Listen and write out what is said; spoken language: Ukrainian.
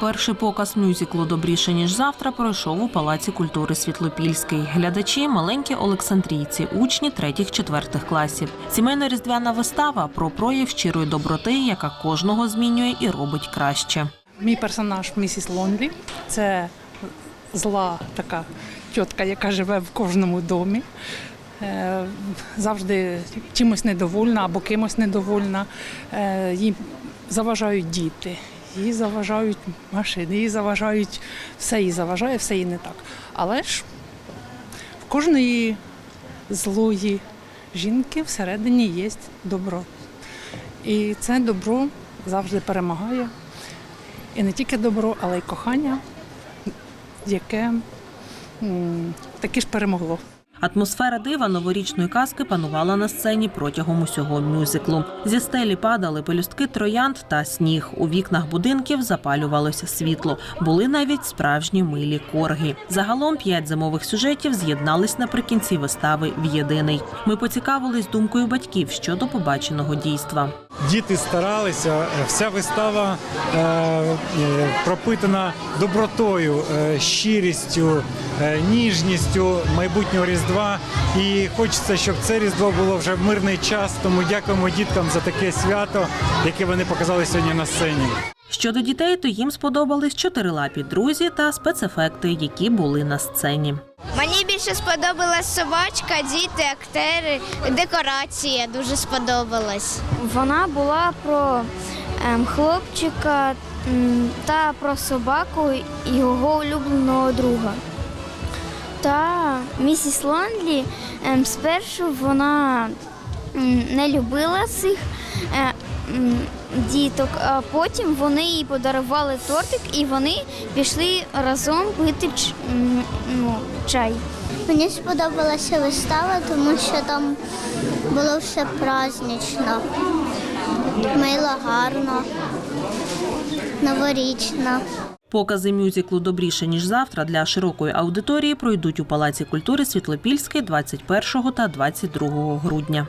Перший показ мюзиклу Добріше ніж завтра пройшов у Палаці культури Світлопільський. Глядачі маленькі олександрійці, учні третіх-четвертих класів. Сімейно-різдвяна вистава про прояв щирої доброти, яка кожного змінює і робить краще. Мій персонаж місіс Лонлі це зла така тітка, яка живе в кожному домі. Е, Завжди чимось недовольна або кимось недовольна. Е, Їй заважають діти, їй заважають машини, їй заважають все їй заважає, все їй не так. Але ж в кожної злої жінки всередині є добро. І це добро завжди перемагає. І не тільки добро, але й кохання, яке таки ж перемогло. Атмосфера дива новорічної казки панувала на сцені протягом усього мюзиклу. Зі стелі падали пелюстки троянд та сніг. У вікнах будинків запалювалося світло. Були навіть справжні милі корги. Загалом п'ять зимових сюжетів з'єднались наприкінці вистави в єдиний. Ми поцікавились думкою батьків щодо побаченого дійства. Діти старалися. Вся вистава е, е, пропитана добротою, е, щирістю, е, ніжністю майбутнього різдва. І хочеться, щоб це різдво було вже в мирний час. Тому дякуємо діткам за таке свято, яке вони показали сьогодні на сцені. Щодо дітей, то їм сподобались чотирилапі друзі та спецефекти, які були на сцені. Мені більше сподобалась собачка, діти, актери, декорація дуже сподобалась. Вона була про ем, хлопчика та про собаку і його улюбленого друга. Та місіс Лонлі ем, спершу вона не любила цих е, діток, а потім вони їй подарували тортик і вони пішли разом пити ч- ну, чай. Мені сподобалася вистава, тому що там було все празднично, мило гарно, новорічно. Покази мюзиклу Добріше ніж завтра для широкої аудиторії пройдуть у Палаці культури Світлопільський 21 та 22 грудня.